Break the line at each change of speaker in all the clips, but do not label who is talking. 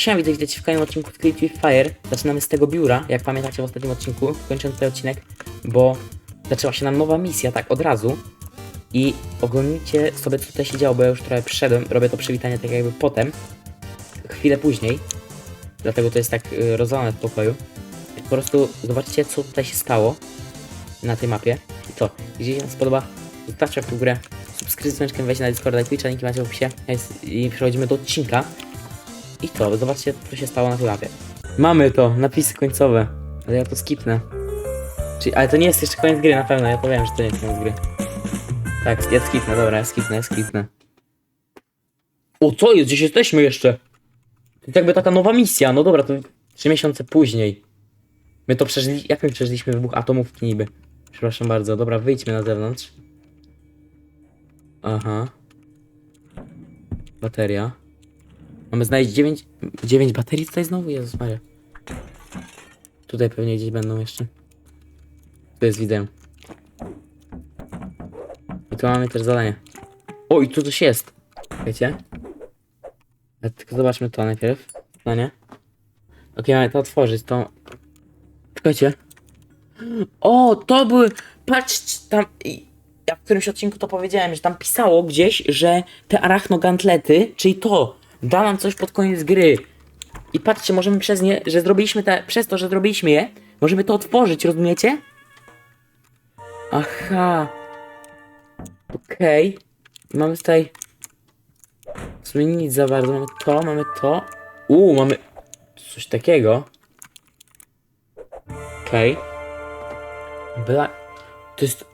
Siema, widzę, widzicie w kolejnym odcinku Creative Fire. Zaczynamy z tego biura, jak pamiętacie w ostatnim odcinku. Kończę ten odcinek, bo zaczęła się nam nowa misja, tak od razu. I oglądnijcie sobie, co tutaj się działo, bo ja już trochę przyszedłem. Robię to przywitanie tak jakby potem, chwilę później. Dlatego to jest tak y, w pokoju. Po prostu zobaczcie, co tutaj się stało na tej mapie. I to, jeżeli Wam spodoba, zostawcie w górę, subskrypcję wejdźcie na Discorda i Twitcha, linki macie w opisie. I przechodzimy do odcinka. I to, zobaczcie, co się stało na tej. Mamy to, napisy końcowe. Ale ja to skipnę. Czyli, ale to nie jest jeszcze koniec gry na pewno, ja to wiem, że to nie jest koniec gry. Tak, ja skipnę, dobra, ja skipnę, ja skipnę. O, co jest? Gdzieś jesteśmy jeszcze? To jest jakby taka nowa misja, no dobra, to trzy miesiące później. My to przeżyli, jak my przeżyliśmy wybuch atomówki niby? Przepraszam bardzo, dobra, wyjdźmy na zewnątrz. Aha. Bateria. Mamy znaleźć 9, 9 baterii tutaj znowu? Jezus Maria. Tutaj pewnie gdzieś będą jeszcze. Tu jest, widzę. I tu mamy też zadanie. O, i tu coś jest. Wiecie? Tylko zobaczmy to najpierw. No nie? Okej, mamy to otworzyć, to... Czekajcie. O, to były... Patrzcie, tam... Ja w którymś odcinku to powiedziałem, że tam pisało gdzieś, że te arachnogantlety, czyli to, da nam coś pod koniec gry. I patrzcie, możemy przez nie, że zrobiliśmy te, przez to, że zrobiliśmy je, możemy to otworzyć, rozumiecie? Aha. Okej. Mamy tutaj... W sumie nic za bardzo. Mamy to, mamy to. Uuu, mamy coś takiego. Okej. Bla... To jest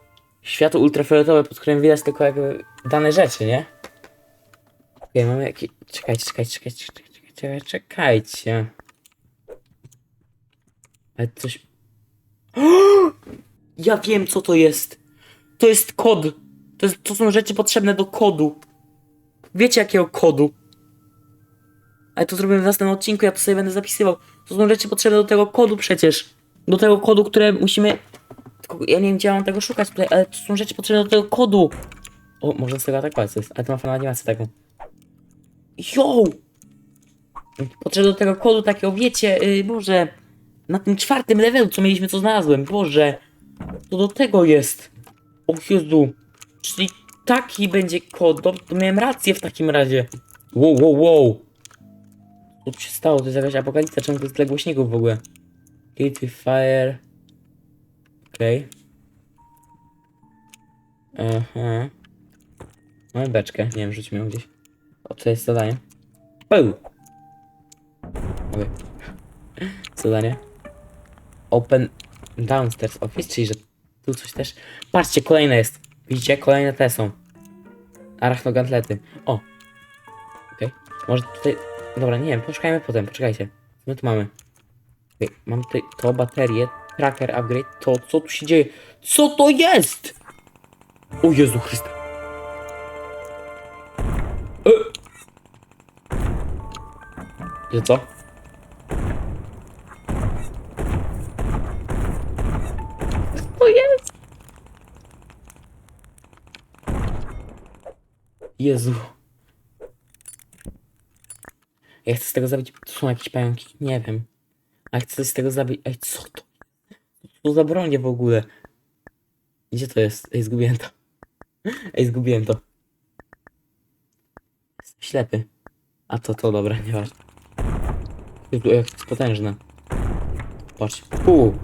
światło ultrafioletowe, pod którym widać tylko jakby dane rzeczy, nie? Okej, mamy jakieś... Czekajcie, czekajcie, czekajcie, czekajcie, czekajcie. Ale coś... Ja wiem, co to jest. To jest kod. To, jest, to są rzeczy potrzebne do kodu. Wiecie, jakiego kodu? Ale to zrobimy w następnym odcinku, ja to sobie będę zapisywał. To są rzeczy potrzebne do tego kodu przecież. Do tego kodu, które musimy... Tylko ja nie wiem, gdzie mam tego szukać tutaj, ale to są rzeczy potrzebne do tego kodu. O, można tego atakować, co jest. Ale to ma fajną animację taką. Yo! Potrzebne do tego kodu takiego, wiecie, yy, Boże... Na tym czwartym levelu, co mieliśmy, co znalazłem. Boże... To do tego jest. O Jezu. Czyli taki będzie kod. To, to miałem rację w takim razie. Wow, wow, wow. Co tu się stało? To jest jakaś apokalipsa. Czemu to jest tyle głośników w ogóle? Gate with fire. Okej. Aha. Mamy beczkę. Nie wiem, rzućmy ją gdzieś. O, co jest zadanie? Okej. Zadanie. Open downstairs office, czyli że tu coś też. Patrzcie, kolejne jest. Widzicie? Kolejne te są. Arachnogantlety. O. Okej. Może tutaj. Dobra, nie wiem, poszukajmy potem, poczekajcie. My tu mamy? Okej, mam tutaj to, baterię, tracker, upgrade. To, co tu się dzieje? Co to jest? O Jezu Chryste. E! Że co? To jest. Jezu. Ja chcę z tego zabić. To są jakieś pająki? Nie wiem. A chcę z tego zabić. Ej, co to? Co to za bronie w ogóle? Gdzie to jest? Ej, zgubiłem to. Ej, zgubiłem to. Ślepy. A to, to dobra, nieważne. Jezu, jak jest potężne. Patrz. Uuu.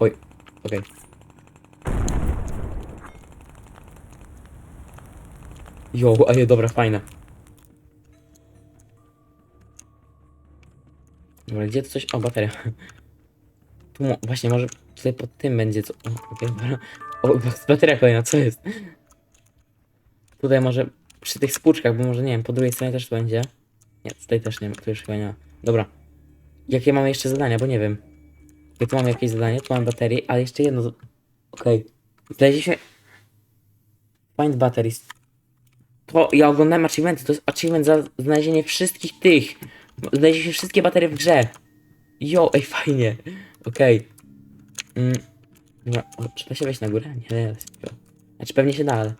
Oj, okej. Jo, a je, dobra, fajne. Dobra, gdzie to coś? O, bateria. Tu właśnie, może tutaj pod tym będzie co... O, okej, dobra. O, bateria kolejna, co jest? Tutaj może przy tych spłuczkach, bo może nie wiem, po drugiej stronie też będzie. Nie, tutaj też nie ma, tu już chyba nie ma. Dobra. Jakie mamy jeszcze zadania, bo nie wiem. Ja tu mam jakieś zadanie, tu mam baterię, ale jeszcze jedno... Okej. Znaleźliśmy... Find batteries. To ja oglądałem achievementy, to jest achievement za znalezienie wszystkich tych. Znaleźliśmy wszystkie baterie w grze. Jo, ej, fajnie. Okej. Mm. Dobra, o, czy da się wejść na górę? Nie, nie da. Znaczy pewnie się da, ale...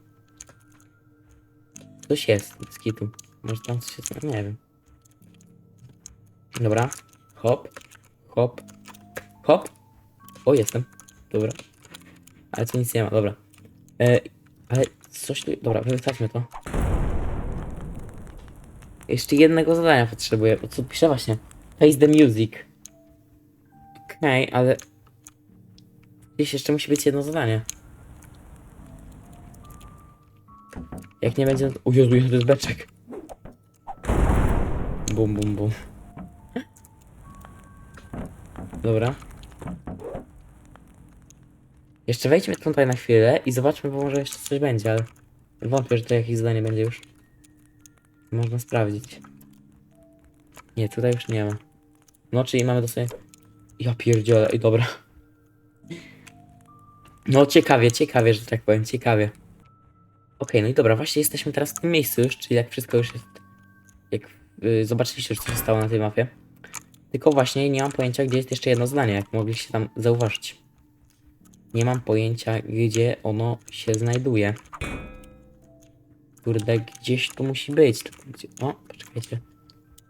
Coś jest, z kitu. Może tam coś jest, nie wiem. Dobra. Hop. Hop. Hop. O, jestem. Dobra. Ale tu nic nie ma, dobra. E, ale coś tu... Dobra, wystawmy to. Jeszcze jednego zadania potrzebuję. bo Co piszę właśnie? Face the music. Okej, ale... Gdzieś jeszcze musi być jedno zadanie. Jak nie będzie... O Jezu, Jezu, to jest beczek. Bum, bum, bum. Dobra. Jeszcze wejdźmy tutaj na chwilę i zobaczmy, bo może jeszcze coś będzie, ale wątpię, że to jakieś zadanie będzie już. Można sprawdzić. Nie, tutaj już nie ma. No, czyli mamy dosłownie... Ja pierdzielę, i dobra. No, ciekawie, ciekawie, że tak powiem, ciekawie. Okej, no i dobra, właśnie jesteśmy teraz w tym miejscu już, czyli jak wszystko już jest... Jak yy, zobaczyliście już, co się stało na tej mapie. Tylko właśnie nie mam pojęcia, gdzie jest jeszcze jedno zdanie, jak mogliście tam zauważyć. Nie mam pojęcia, gdzie ono się znajduje. Kurde, gdzieś tu musi być. O, poczekajcie.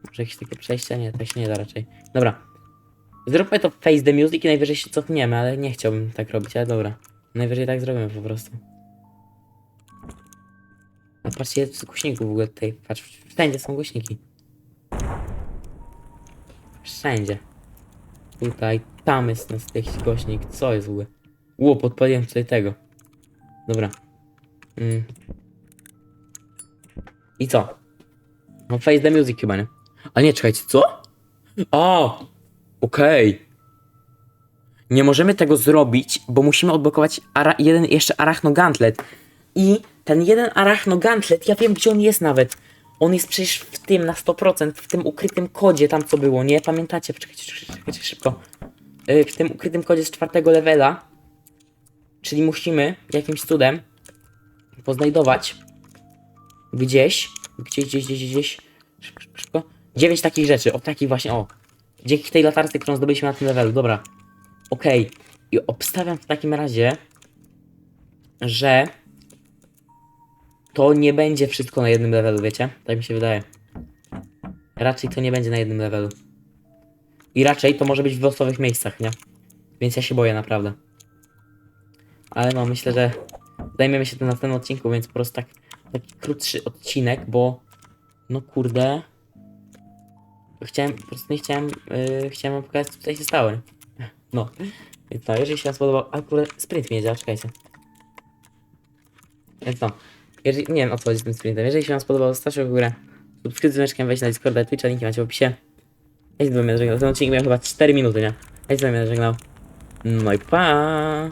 Może jakieś takie przejścia? Nie, tak się nie da raczej. Dobra. Zróbmy to face the music i najwyżej się cofniemy, ale nie chciałbym tak robić, ale dobra. Najwyżej tak zrobimy po prostu. A patrzcie, jest głośników w ogóle tutaj. Patrz, wszędzie są głośniki. Wszędzie. Tutaj, tam jest nas jakiś głośnik. Co jest w ogóle? Ło, podpaliłem tutaj tego. Dobra. Mm. I co? No face the music chyba, nie? A nie, czekajcie, co? O! Okej. Nie możemy tego zrobić, bo musimy odblokować ara jeden jeszcze arachno gauntlet. I ten jeden arachno gauntlet, ja wiem gdzie on jest nawet. On jest przecież w tym na 100%, w tym ukrytym kodzie tam co było, nie? Pamiętacie? Czekajcie, czekajcie, szybko. Yy, w tym ukrytym kodzie z czwartego levela. Czyli musimy jakimś cudem poznajdować gdzieś, gdzieś, gdzieś, gdzieś, gdzieś, szybko, szybko, dziewięć takich rzeczy, o takich właśnie, o, dzięki tej latarce, którą zdobyliśmy na tym levelu, dobra, okej, i obstawiam w takim razie, że to nie będzie wszystko na jednym levelu, wiecie, tak mi się wydaje, raczej to nie będzie na jednym levelu i raczej to może być w losowych miejscach, nie, więc ja się boję naprawdę. Ale no, myślę, że zajmiemy się tym na tym odcinku, więc po prostu tak, taki krótszy odcinek, bo no kurde. Chciałem, po prostu nie chciałem, yy, chciałem wam pokazać, co tutaj się stało. No, więc no, jeżeli się wam spodobał, a kurde, sprint mi jedzie, czekajcie. Więc no, jeżeli, nie wiem o co chodzi z tym sprintem, jeżeli się wam spodobał, zostawcie w górę, subskrypcję z dzwoneczkiem, wejdź na Discorda, Twitcha, linki macie w opisie. Ja się z wami żegnał, ten odcinek miał chyba 4 minuty, nie? Ja się z wami żegnał. No i pa!